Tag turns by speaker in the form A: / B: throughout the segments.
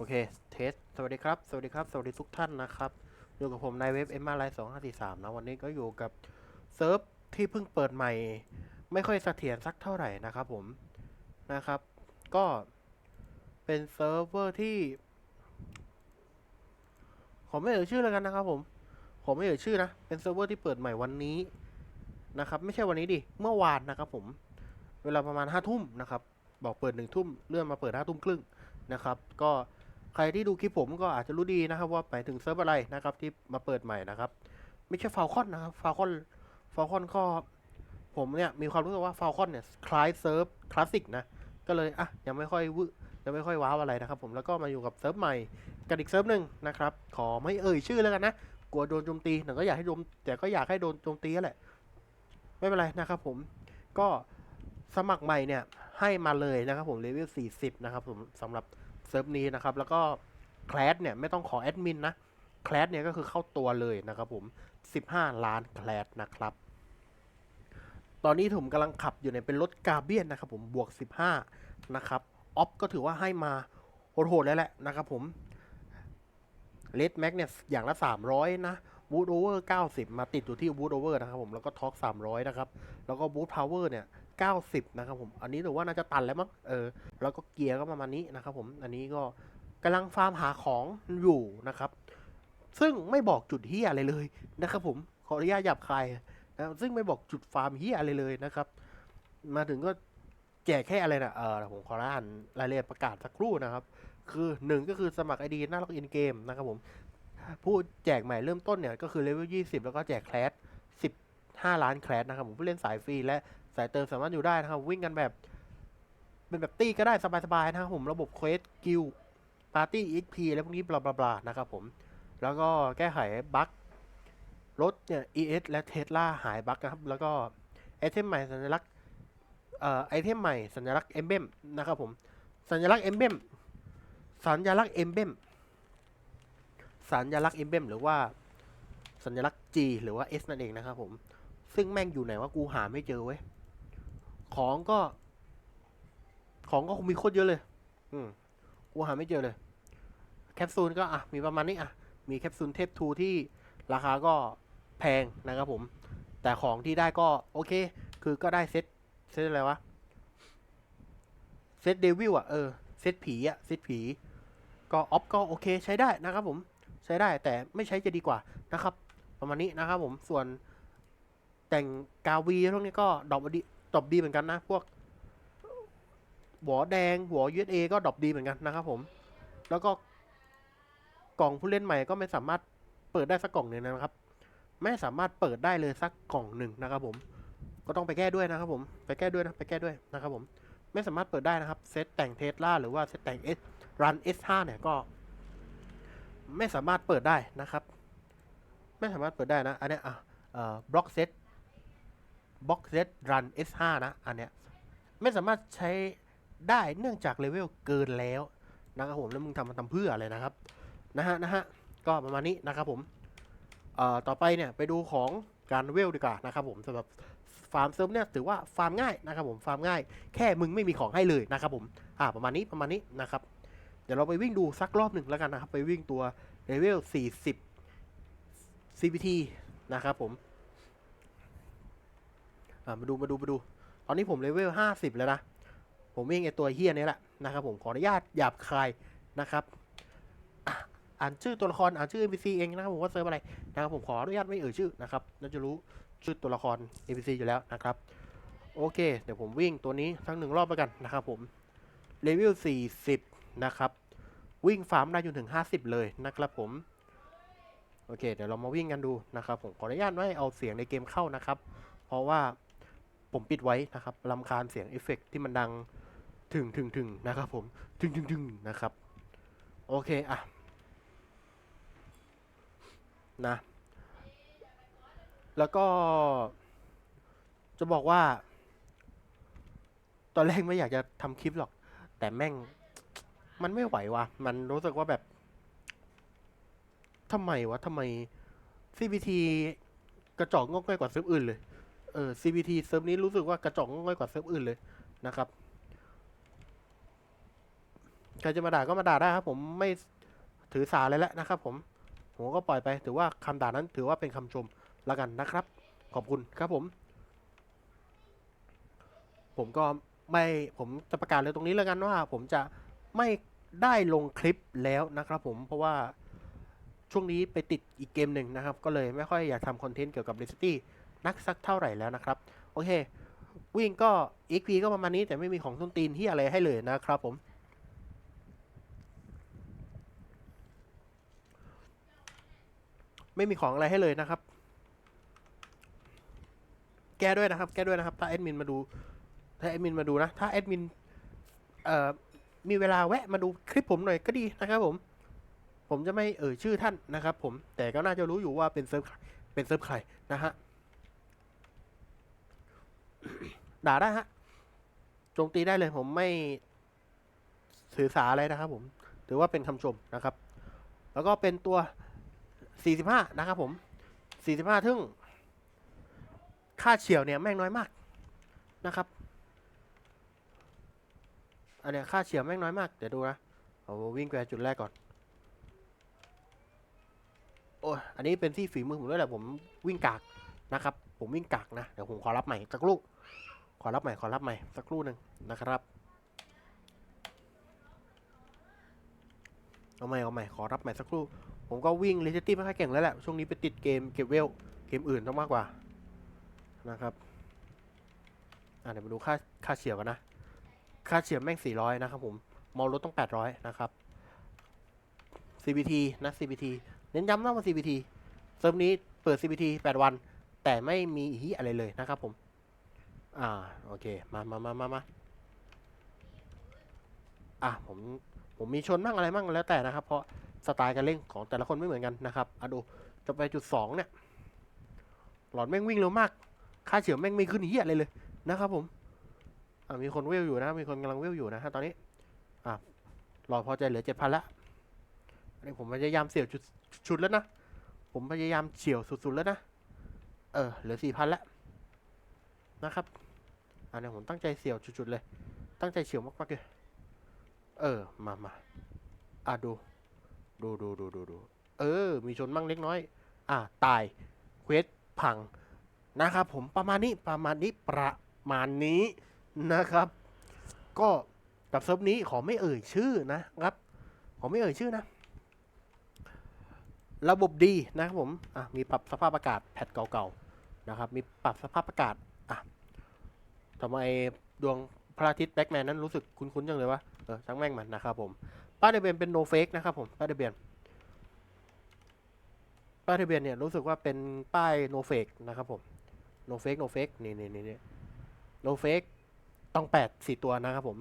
A: โอเค เทส สวัสดีครับ สวัสดีครับ สวัสดีทุกท่านนะครับ อยู่กับผมในเว็บ m อ็มไลน์สองห้าสี่สามนะ วันนี้ก็อยู่กับเซิร์ฟที่เพิ่งเปิดใหม่ ไม่ค่อยเสถียรสักเท่าไหร่นะครับผม นะครับ ก็เป็นเซิร์ฟเวอร์ที่ ผมไม่เอ่ยชื่อแล้วกันนะครับผม ผมไม่เอ่ยชื่อนะ เป็นเซิร์ฟเวอร์ที่เปิดใหม่วันนี้นะครับ ไม่ใช่วันนี้ดิ เมื่อวานนะครับผม เวลาประมาณห้าทุ่มนะครับ บอกเปิดหนึ่งทุ่ม เลื่อนมาเปิดห้าทุ่มครึ่งนะครับ ก็ ใครที่ดูคลิปผมก็อาจจะรู้ดีนะครับว่าไปถึงเซิร์ฟอะไรนะครับที่มาเปิดใหม่นะครับ ไม่ใช่ฟ a ลคอนนะครับฟ a ลคอนฟ a ลคอนก็ผมเนี่ยมีความรู้สึกว่าฟ a ลคอนเนี่ยคล้ายเซิร์ฟคลาสสิกนะก็เลยอะยังไม่ค่อยวยังไม่ค่อยว้าวอะไรนะครับผมแล้วก็มาอยู่กับเซิร์ฟใหม่กันอีกเซิร์ฟหนึ่งนะครับขอไม่เอ่ยชื่อแล้วกันนะกลัวโดนโจมตีแต่ก็อยากให้โดนแต่ก็อยากให้โดนโจมตีนั่นแหละไม่เป็นไรนะครับผมก็สมัครใหม่เนี่ยให้มาเลยนะครับผมเลเวล40 นะครับผมสำหรับ เซิร์ฟนี้นะครับ แล้วก็แคลสเนี่ยไม่ต้องขอแอดมินนะแคลสเนี่ยก็คือเข้าตัวเลยนะครับผม 15 ล้านแคลสนะครับ ตอนนี้ผมกำลังขับอยู่ในเป็นรถกาเบียนนะครับผมบวก 15 นะครับออฟก็ถือว่าให้มาโหดๆแล้วแหละนะครับผมเลดแม็กเนี่ยอย่างละ 300 นะบูทโอเวอร์ 90 มาติดอยู่ที่บูทโอเวอร์นะครับผมแล้วก็ท็อก300 นะครับ แล้วก็บูทพาวเวอร์เนี่ย 90 นะครับผม อันนี้ถือว่าน่าจะตันแล้วมั้ง เออ แล้วก็เกียร์ก็ประมาณนี้นะครับผม อันนี้ก็กำลังฟาร์มหาของอยู่นะครับ ซึ่งไม่บอกจุดเฮียอะไรเลยนะครับผม ขออนุญาตหยับคายนะ ซึ่งไม่บอกจุดฟาร์มเฮียอะไรเลยนะครับ มาถึงก็แจกแค่อะไรนะเออผมขออ่านรายละเอียดประกาศสักครู่นะครับ คือหนึ่งก็คือสมัครไอดีหน้าล็อกอินเกมนะครับผม ผู้แจกใหม่เริ่มต้นเนี่ยก็คือเลเวล20 แล้วก็แจกแคลส15 ล้านแคลสนะครับผมผู้เล่นสายฟรีและ สายเติมสามารถอยู่ได้นะครับ วิ่งกันแบบ เป็นแบบตี้ก็ได้สบายๆนะครับผมระบบเควสกิลปาร์ตี้อีพีอะไรพวกนี้บลาบลานะครับผม แล้วก็แก้ไขบั๊กรถเนี่ย ES และเทสลาหายบั๊กนะครับ แล้วก็ไอเทมใหม่สัญลักษณ์เอ่อไอเทมใหม่สัญลักษณ์เอ็มเบมนะครับผม สัญลักษณ์เอ็มเบมสัญลักษณ์เอ็มเบมสัญลักษณ์เอ็มเบมหรือว่าสัญลักษณ์ G หรือว่า S นั่นเองนะครับผม ซึ่งแม่งอยู่ไหนว่ากูหาไม่เจอเว้ย ของก็ ของก็คงมีโคตรเยอะเลย อืมกูหาไม่เจอเลย แคปซูลก็อะมีประมาณนี้อะ มีแคปซูลเทปทูที่ราคาก็แพงนะครับผม แต่ของที่ได้ก็โอเค คือก็ได้เซตเซตอะไรวะ เซตเดวิลอะ เออ เซตผีอะ เซตผี ก็ออฟก็โอเคใช้ได้นะครับผม ใช้ได้แต่ไม่ใช้จะดีกว่านะครับ ประมาณนี้นะครับผม ส่วนแต่งกาวีพวกนี้ก็ดรอดี ดรอปดีเหมือนกันนะ พวกหัวแดงหัว USA ก็ดรอปดีเหมือนกันนะครับผม แล้วก็กล่องผู้เล่นใหม่ก็ไม่สามารถเปิดได้สักกล่องหนึ่งนะครับ ไม่สามารถเปิดได้เลยสักกล่องหนึ่งนะครับผม ก็ต้องไปแก้ด้วยนะครับผม ไปแก้ด้วยนะ ไปแก้ด้วยนะครับผม ไม่สามารถเปิดได้นะครับ เซตแต่งเทสลาหรือว่าเซตแต่ง S Run S5 เนี่ยก็ ไม่สามารถเปิดได้นะครับ ไม่สามารถเปิดได้นะ อันเนี้ยอะเอ่อ บ็อกเซต Box Set Run S5 นะ อันเนี้ย ไม่สามารถใช้ได้เนื่องจากเลเวลเกินแล้วนะครับผม แล้วมึงทำมันทำเพื่ออะไรนะครับ นะฮะ นะฮะ ก็ประมาณนี้นะครับผม เอ่อ ต่อไปเนี่ยไปดูของการเวลดีกว่านะครับผมสำหรับฟาร์มเซิร์ฟเนี่ยถือว่าฟาร์มง่ายนะครับผม ฟาร์มง่าย แค่มึงไม่มีของให้เลยนะครับผม อ่า ประมาณนี้ ประมาณนี้นะครับ เดี๋ยวเราไปวิ่งดูสักรอบหนึ่งแล้วกันนะครับ ไปวิ่งตัวเลเวล40 CPT นะครับผม อ่ามาดูมาดูมาดู ตอนนี้ผมเลเวลห้าสิบแล้วนะ ผมวิ่งไอตัวเฮียนี้แหละนะครับผมขออนุญาตหยาบคายนะครับอ่านชื่อตัวละครอ่านชื่อ NPC เองนะครับผมว่าเซิร์ฟอะไรนะครับผมขออนุญาตไม่เอ่ยชื่อนะครับน่าจะรู้ชื่อตัวละคร NPC อยู่แล้วนะครับ โอเค เดี๋ยวผมวิ่งตัวนี้ทั้งหนึ่งรอบแล้วกันนะครับผมเลเวลสี่สิบนะครับ วิ่งฟาร์มได้จนถึงห้าสิบเลยนะครับผม โอเค เดี๋ยวเรามาวิ่งกันดูนะครับผมขออนุญาตไม่เอาเสียงในเกมเข้านะครับ เพราะว่า ผมปิดไว้นะครับลำคาญเสียงเอฟเฟกต์ที่มันดังถึงถึงถึงนะครับผมถึงถึงถึงนะครับ โอเค อะ นะ แล้วก็ จะบอกว่า ตอนแรกไม่อยากจะทำคลิปหรอก แต่แม่ง มันไม่ไหววะมันรู้สึกว่าแบบทำไมวะทำไม CPT กระจอกงอกง่ายกว่าซิร์ฟอื่นเลย ออ CPT เซิร์ฟนี้รู้สึกว่ากระจอกง่อยกว่าเซิร์ฟอื่นเลยนะครับใครจะมาด่าก็มาด่าได้ครับ ผมไม่ถือสาอะไรแล้วนะครับ ผมผมก็ปล่อยไปถือว่าคำด่านั้นถือว่าเป็นคำชมละกันนะครับ ขอบคุณครับผม ผมก็ไม่ผมจะประกาศเลยตรงนี้แล้วกันว่า ผมจะไม่ได้ลงคลิปแล้วนะครับผมเพราะว่าช่วงนี้ไปติดอีกเกมหนึ่งนะครับ ก็เลยไม่ค่อยอยากทำคอนเทนต์เกี่ยวกับ r e c i t y นักสักเท่าไหร่แล้วนะครับ โอเค วิ่งก็ XP ก็ประมาณนี้แต่ไม่มีของต้นตีนที่อะไรให้เลยนะครับผมไม่มีของอะไรให้เลยนะครับ แก้ด้วยนะครับ แก้ด้วยนะครับ ถ้าแอดมินมาดู ถ้าแอดมินมาดูนะ ถ้าแอดมิน เอ่อ มีเวลาแวะมาดูคลิปผมหน่อยก็ดีนะครับผม ผมจะไม่เอ่ยชื่อท่านนะครับผม แต่ก็น่าจะรู้อยู่ว่าเป็นเซิร์ฟใครเป็นเซิร์ฟใครนะฮะ ด่าได้ฮะโจมตีได้เลยผมไม่ถือสาอะไรนะครับผมถือว่าเป็นคำชมนะครับ แล้วก็เป็นตัว 45 นะครับผม 45ทึ่ง ค่าเฉียวเนี่ยแม่งน้อยมากนะครับ อันเนี้ยค่าเฉียวแม่งน้อยมาก เดี๋ยวดูนะเอาวิ่งไปจุดแรกก่อน โอ้ยอันนี้เป็นที่ฝีมือผมด้วยแหละผมวิ่งกากนะครับ ผมวิ่งกากนะ เดี๋ยวผมขอรับใหม่สักครู่ขอรับใหม่ ขอรับใหม่สักครู่หนึ่งนะครับเอาใหม่เอาใหม่ขอรับใหม่สักครู่ ผมก็วิ่งเลเจตี้ไม่ค่อยเก่งแล้วแหละ ช่วงนี้ไปติดเกมเก็บเวล เกมอื่นต้องมากกว่านะครับอะเดี๋ยวมาดูค่าค่าเฉียวกันนะ ค่าเฉียวแม่ง 400 นะครับผมมอลรถต้อง 800 นะครับ CBT นะ CBT เน้นย้ำนะว่า CBT เซิร์ฟนี้เปิด CBT 8 วัน แต่ไม่มีอีอะไรเลยนะครับผม อ่า โอเค มามามามามาอะผม ผมมีชนมั่งอะไรมั่งแล้วแต่นะครับ เพราะสไตล์การเล่นของแต่ละคนไม่เหมือนกันนะครับอะดู จะไปจุดสองเนี่ย หลอดแม่งวิ่งเร็วมาก ค่าเฉียวแม่งไม่ขึ้นเหี้ยอะไรเลยนะครับผม อ่ามีคนเวลอยู่นะ มีคนกำลังเวลอยู่นะฮะตอนนี้ อ่าหลอดพอใจเหลือเจ็ดพันละอันนี้ผมพยายามเสี่ยวจุดชุดแล้วนะ ผมพยายามเฉียวสุดๆแล้วนะ เออเหลือสี่พันละนะครับอันนี้ผมตั้งใจเสี่ยวจุดๆเลย ตั้งใจเฉียวมากๆเลยเออมามาอะดู ดูดูดูดูดูเออ มีชนมั่งเล็กน้อย อะตายเควสพังนะครับผมประมาณนี้ประมาณนี้ประมาณนี้นะครับ ก็กับเซิร์ฟนี้ขอไม่เอ่ยชื่อนะครับ ขอไม่เอ่ยชื่อนะ ระบบดีนะครับผมอะมีปรับสภาพอากาศแพทเก่าๆนะครับ มีปรับสภาพอากาศอะทำไมดวงพระอาทิตย์แบ็กแมนนั้นรู้สึกคุ้นๆจังเลยวะเออช่างแม่งมันนะครับผมป้ายทะเบียนเป็นโนเฟกนะครับผมป้ายทะเบียนป้ายทะเบียนเนี่ยรู้สึกว่าเป็นป้ายโนเฟกนะครับผมโนเฟกโนเฟกนี่นี่นี่นี่โนเฟกต้องแปดสี่ตัวนะครับผม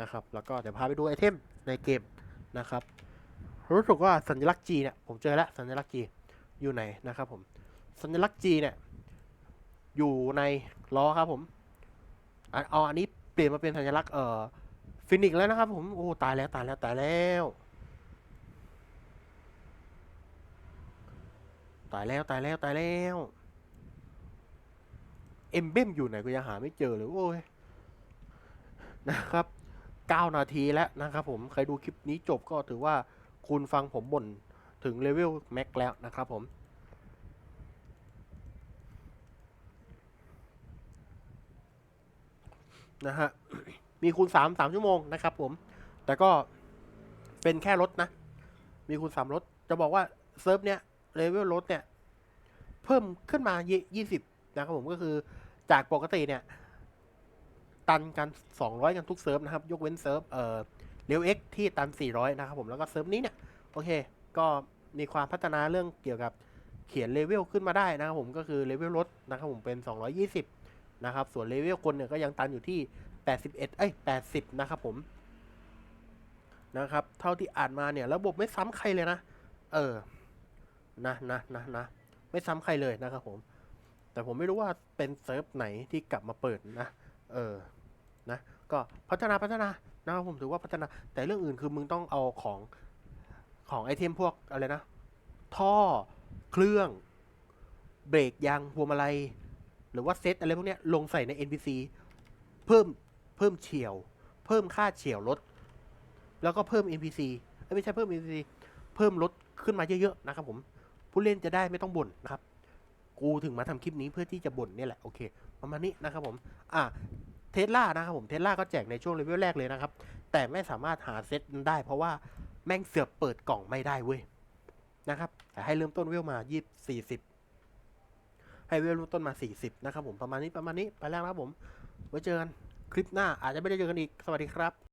A: นะครับ แล้วก็เดี๋ยวพาไปดูไอเทมในเกมนะครับ รู้สึกว่าสัญลักษณ์ G เนี่ยผมเจอแล้วสัญลักษณ์ G อยู่ไหนนะครับผมสัญลักษณ์ G เนี่ยอยู่ในล้อครับผมเอาอันนี้เปลี่ยนมาเป็นสัญลักษณ์เอ่อฟินิกแล้วนะครับผมโอ้ตายแล้วตายแล้วตายแล้วตายแล้วตายแล้วตายแล้วเอ็มเบมอยู่ไหนก็ยังหาไม่เจอเลยโอ้ยนะครับ 9 นาทีแล้วนะครับผม ใครดูคลิปนี้จบก็ถือว่า คุณฟังผมบ่นถึงเลเวลแม็กแล้วนะครับผมนะฮะมีคูณ3 3ชั่วโมงนะครับผม แต่ก็เป็นแค่รถนะ มีคูณ3รถ จะบอกว่าเซิร์ฟเนี้ยเลเวลรถเนี่ย เพิ่มขึ้นมา 20 นะครับผมก็คือจากปกติเนี่ย ตันกัน 200 กันทุกเซิร์ฟนะครับ ยกเว้นเซิร์ฟเอ่อ เรวเอ็กที่ตัน 400 นะครับผมแล้วก็เซิร์ฟนี้เนี่ย โอเค ก็มีความพัฒนาเรื่องเกี่ยวกับเขียนเลเวลขึ้นมาได้นะครับผมก็คือเลเวลรถนะครับผมเป็น 220 นะครับ ส่วนเลเวลคนเนี่ยก็ยังตันอยู่ที่ 81 เอ้ย 80 นะครับผมนะครับ เท่าที่อ่านมาเนี่ยระบบไม่ซ้ำใครเลยนะ เออ นะนะนะนะไม่ซ้ำใครเลยนะครับผม แต่ผมไม่รู้ว่าเป็นเซิร์ฟไหนที่กลับมาเปิดนะ เออ นะ ก็พัฒนาพัฒนา นะครับผมถือว่าพัฒนา แต่เรื่องอื่นคือมึงต้องเอาของของไอเทมพวกอะไรนะ ท่อเครื่องเบรกยางพวงมาลัยหรือว่าเซตอะไรพวกเนี้ยลงใส่ใน NPC เพิ่มเพิ่มเฉียว เพิ่มค่าเฉียวรถ แล้วก็เพิ่ม NPC ไม่ใช่เพิ่ม NPC เพิ่มรถขึ้นมาเยอะๆนะครับผมผู้เล่นจะได้ไม่ต้องบ่นนะครับ กูถึงมาทำคลิปนี้เพื่อที่จะบ่นเนี่ยแหละโอเคประมาณนี้นะครับผม อะ เทสลานะครับผมเทสลาก็แจกในช่วงเลเวลแรกเลยนะครับ แต่ไม่สามารถหาเซตได้ เพราะว่าแม่งเสือกเปิดกล่องไม่ได้เว้ยนะครับให้เริ่มต้นเวลมายี่สี่สิบให้เวลเริ่มต้นมาสี่สิบนะครับผมประมาณนี้ประมาณนี้ไปแล้วนะครับผมไว้เจอกันคลิปหน้าอาจจะไม่ได้เจอกันอีกสวัสดีครับ